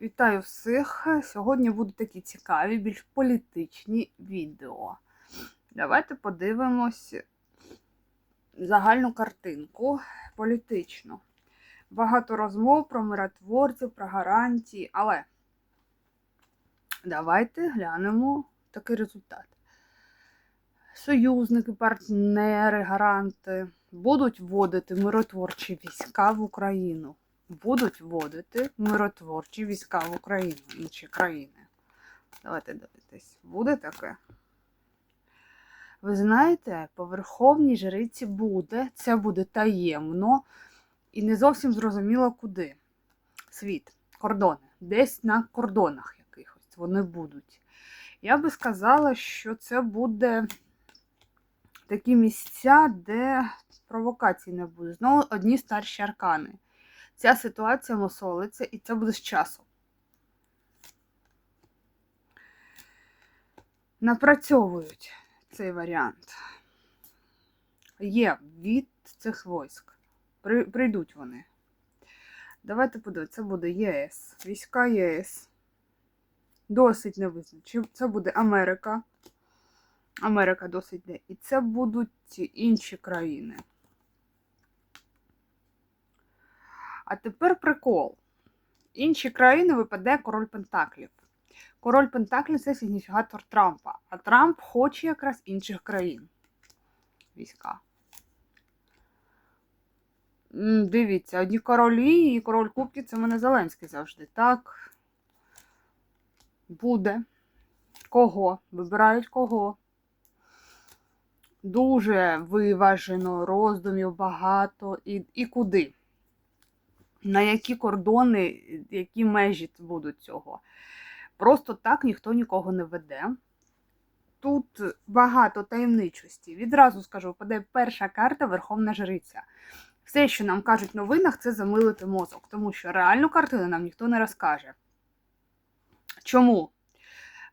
Вітаю всіх! Сьогодні будуть такі цікаві, більш політичні відео. Давайте подивимось загальну картинку політичну. Багато розмов про миротворців, про гарантії, але давайте глянемо такий результат. Союзники, партнери, гаранти будуть вводити миротворчі війська в Україну будуть вводити миротворчі війська в Україну, інші країни. Давайте дивитись, буде таке? Ви знаєте, по Верховній Жриці буде, це буде таємно і не зовсім зрозуміло куди. Світ, кордони, десь на кордонах якихось вони будуть. Я би сказала, що це буде такі місця, де провокацій не буде. Знову одні старші аркани ця ситуація мусолиться, і це буде з часом. Напрацьовують цей варіант. Є від цих військ. При, прийдуть вони. Давайте подивимося, це буде ЄС. Війська ЄС. Досить невизначено. Це буде Америка. Америка досить не. І це будуть інші країни. А тепер прикол. Інші країни випаде король Пентаклів. Король Пентаклів це сигніфікатор Трампа. А Трамп хоче якраз інших країн. Війська. Дивіться, одні королі і король Кубки це мене Зеленський завжди. Так. Буде. Кого? Вибирають кого. Дуже виважено, роздумів багато і, і куди на які кордони, які межі будуть цього. Просто так ніхто нікого не веде. Тут багато таємничості. Відразу скажу, впаде перша карта Верховна Жриця. Все, що нам кажуть в новинах, це замилити мозок, тому що реальну картину нам ніхто не розкаже. Чому?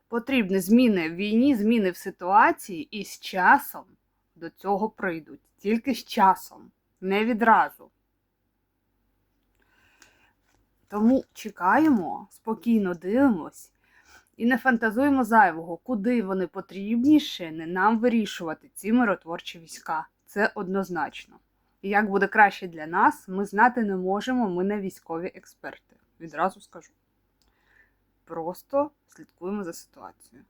Потрібні зміни в війні, зміни в ситуації, і з часом до цього прийдуть. Тільки з часом, не відразу. Тому чекаємо, спокійно дивимось і не фантазуємо зайвого, куди вони потрібніше, не нам вирішувати ці миротворчі війська. Це однозначно. І як буде краще для нас, ми знати не можемо, ми не військові експерти. Відразу скажу. Просто слідкуємо за ситуацією.